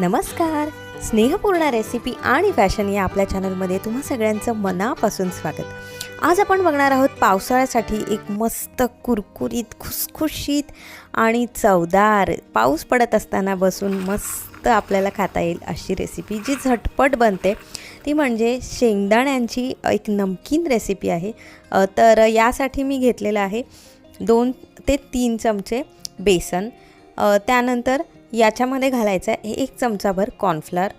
नमस्कार. स्नेहपूर्ण रेसिपी आणि फॅशन या आपल्या चॅनलमध्ये तुम्हा सगळ्यांचं मनापासून स्वागत. आज आपण बघणार आहोत पावसाळ्यासाठी एक मस्त कुरकुरीत खुसखुशीत आणि चवदार पाऊस पडत असताना बसून मस्त आपल्याला खाता येईल अशी रेसिपी जी झटपट बनते. ती म्हणजे शेंगदाण्यांची एक नमकीन रेसिपी आहे. तर यासाठी मी घेतलेलं आहे दोन ते तीन चमचे बेसन. त्यानंतर याच्यामध्ये घालायचं आहे. एक चमचाभर कॉर्नफ्लॉर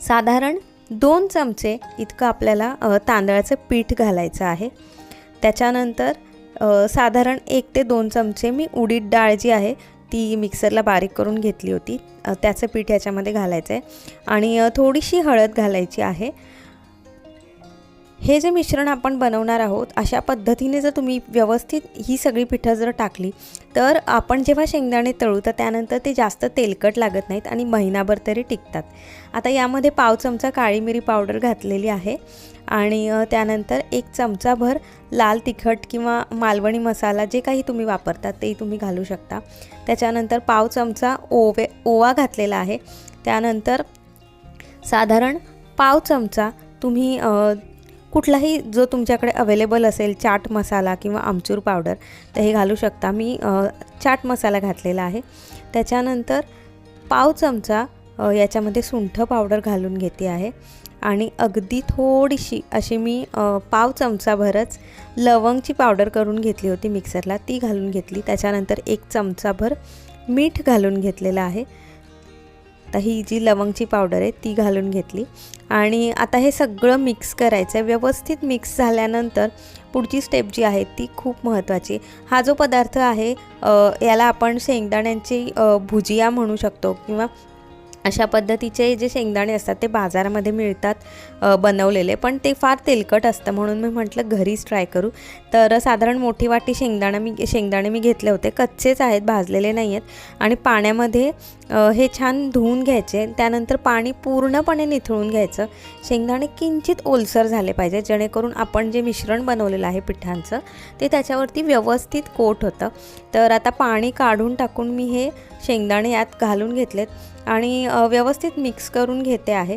साधारण दोन चमचे इतकं आपल्याला तांदळाचं पीठ घालायचं आहे. त्याच्यानंतर साधारण एक ते दोन चमचे मी उडीद डाळ जी आहे ती मिक्सरला बारीक करून घेतली होती. त्याचं पीठ याच्यामध्ये घालायचं आहे. आणि थोडीशी हळद घालायची आहे. हे जे मिश्रण आपण बनवणार आहोत अशा पद्धतीने जर तुम्ही व्यवस्थित ही सगळी पिठं जर टाकली तर आपण जेव्हा शेंगदाणे तळू तर त्यानंतर ते जास्त तेलकट लागत नाहीत आणि महिनाभर तरी टिकतात. आता यामध्ये पाव चमचा काळी मिरी पावडर घातलेली आहे आणि त्यानंतर एक चमचाभर लाल तिखट किंवा मालवणी मसाला जे काही तुम्ही वापरतात ते तुम्ही घालू शकता. त्याच्यानंतर पाव चमचा ओवे ओवा घातलेला आहे. त्यानंतर साधारण पाव चमचा तुम्ही कुठलाही जो तुमच्याकडे अवेलेबल असेल चाट मसाला किंवा आमचूर पावडर तर हे घालू शकता. मी चाट मसाला घातलेला आहे. त्याच्यानंतर पाव चमचा याच्यामध्ये सुंठ पावडर घालून घेते आहे. आणि अगदी थोडीशी अशी मी पाव चमचाभरच लवंगची पावडर करून घेतली होती मिक्सरला ती घालून घेतली. त्याच्यानंतर एक चमचाभर मीठ घालून घेतलेलं आहे. तर ही जी लवंगची पावडर आहे ती घालून घेतली. आणि आता हे सगळं मिक्स करायचं आहे व्यवस्थित मिक्स झाल्यानंतर पुढची स्टेप जी आहे ती खूप महत्त्वाची हा जो पदार्थ आहे याला आपण शेंगदाण्यांची भुजिया म्हणू शकतो किंवा अशा पद्धतीचे जे शेंगदाणे असतात ते बाजारामध्ये मिळतात बनवलेले. पण ते फार तेलकट असतं म्हणून मी म्हटलं घरीच ट्राय करू. तर साधारण मोठी वाटी शेंगदाणा मी शेंगदाणे मी घेतले होते. कच्चेच आहेत भाजलेले नाही आहेत आणि पाण्यामध्ये हे छान धुवून घ्यायचे. त्यानंतर पाणी पूर्णपणे निथळून घ्यायचं. शेंगदाणे किंचित ओलसर झाले पाहिजे जेणेकरून आपण जे मिश्रण बनवलेलं आहे पिठांचं ते त्याच्यावरती व्यवस्थित कोट होतं. तर आता पाणी काढून टाकून मी हे शेंगदाणे यात घालून घेतलेत. आणि व्यवस्थित मिक्स करून घेते आहे.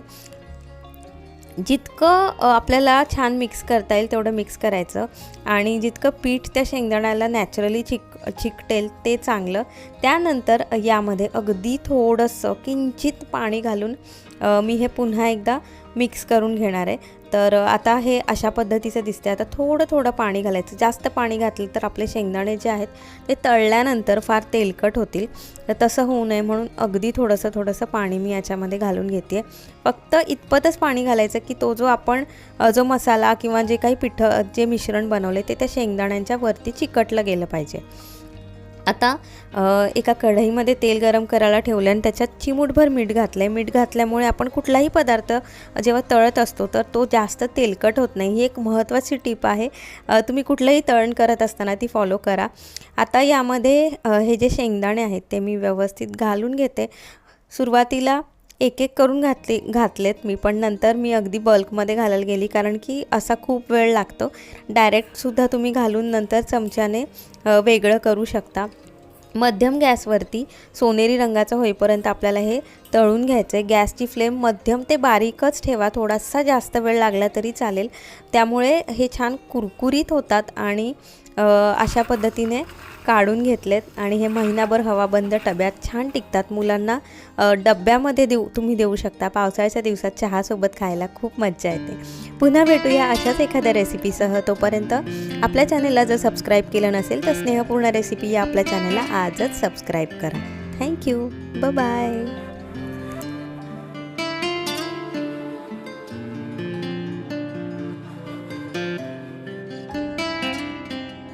जितकं आपल्याला छान मिक्स करता येईल तेवढं मिक्स करायचं. आणि जितकं पीठ त्या शेंगदाण्याला नॅचरली चिक चिकटेल ते चांगलं. त्यानंतर यामध्ये अगदी थोडंसं किंचित पाणी घालून मी हे पुन्हा एकदा मिक्स करून घेणार आहे. तर आता हे अशा पद्धतीचं दिसते आता थोडं थोडं पाणी घालायचं. जास्त पाणी घातलं तर आपले शेंगदाणे जे आहेत ते तळल्यानंतर फार तेलकट होतील. तर तसं होऊ नये म्हणून अगदी थोडंसं थोडंसं पाणी मी याच्यामध्ये घालून घेते फक्त इतपतच पाणी घालायचं की तो जो आपण जो मसाला किंवा जे काही पिठं जे मिश्रण बनवले ते त्या शेंगदाण्यांच्या वरती चिकटलं गेलं पाहिजे. आता एका कढईमध्ये तेल गरम करायला ठेवलं आणि त्याच्यात चिमूटभर मीठ घातलं आहे मीठ घातल्यामुळे आपण कुठलाही पदार्थ जेव्हा तळत असतो तर तो जास्त तेलकट होत नाही. ही एक महत्त्वाची टीप आहे. तुम्ही कुठलंही तळण करत असताना ती फॉलो करा. आता यामध्ये हे जे शेंगदाणे आहेत ते मी व्यवस्थित घालून घेते. सुरुवातीला एक एक करून घातले घातलेत. मी पण नंतर मी अगदी बल्कमध्ये घालायला गेली कारण की असा खूप वेळ लागतो. डायरेक्टसुद्धा तुम्ही घालून नंतर चमच्याने वेगळं करू शकता. मध्यम गॅसवरती सोनेरी रंगाचा होईपर्यंत आपल्याला हे तळून घ्यायचं आहे गॅसची फ्लेम मध्यम ते बारीकच ठेवा. थोडासा जास्त वेळ लागला तरी चालेल. त्यामुळे हे छान कुरकुरीत होतात आणि अशा पद्धतीने काढून घेतलेत आणि हे महिनाभर हवाबंद डब्यात छान टिकतात मुलांना. डब्यामध्ये देऊ तुम्ही देऊ शकता. पावसाळ्याच्या दिवसात चहासोबत खायला खूप मज्जा येते. पुन्हा भेटूया अशाच एखाद्या रेसिपीसह. तोपर्यंत आपल्या चॅनलला जर सबस्क्राईब केलं नसेल तर स्नेहपूर्ण रेसिपी या आपल्या चॅनलला आजच सबस्क्राईब करा. थँक्यू. ब बाय.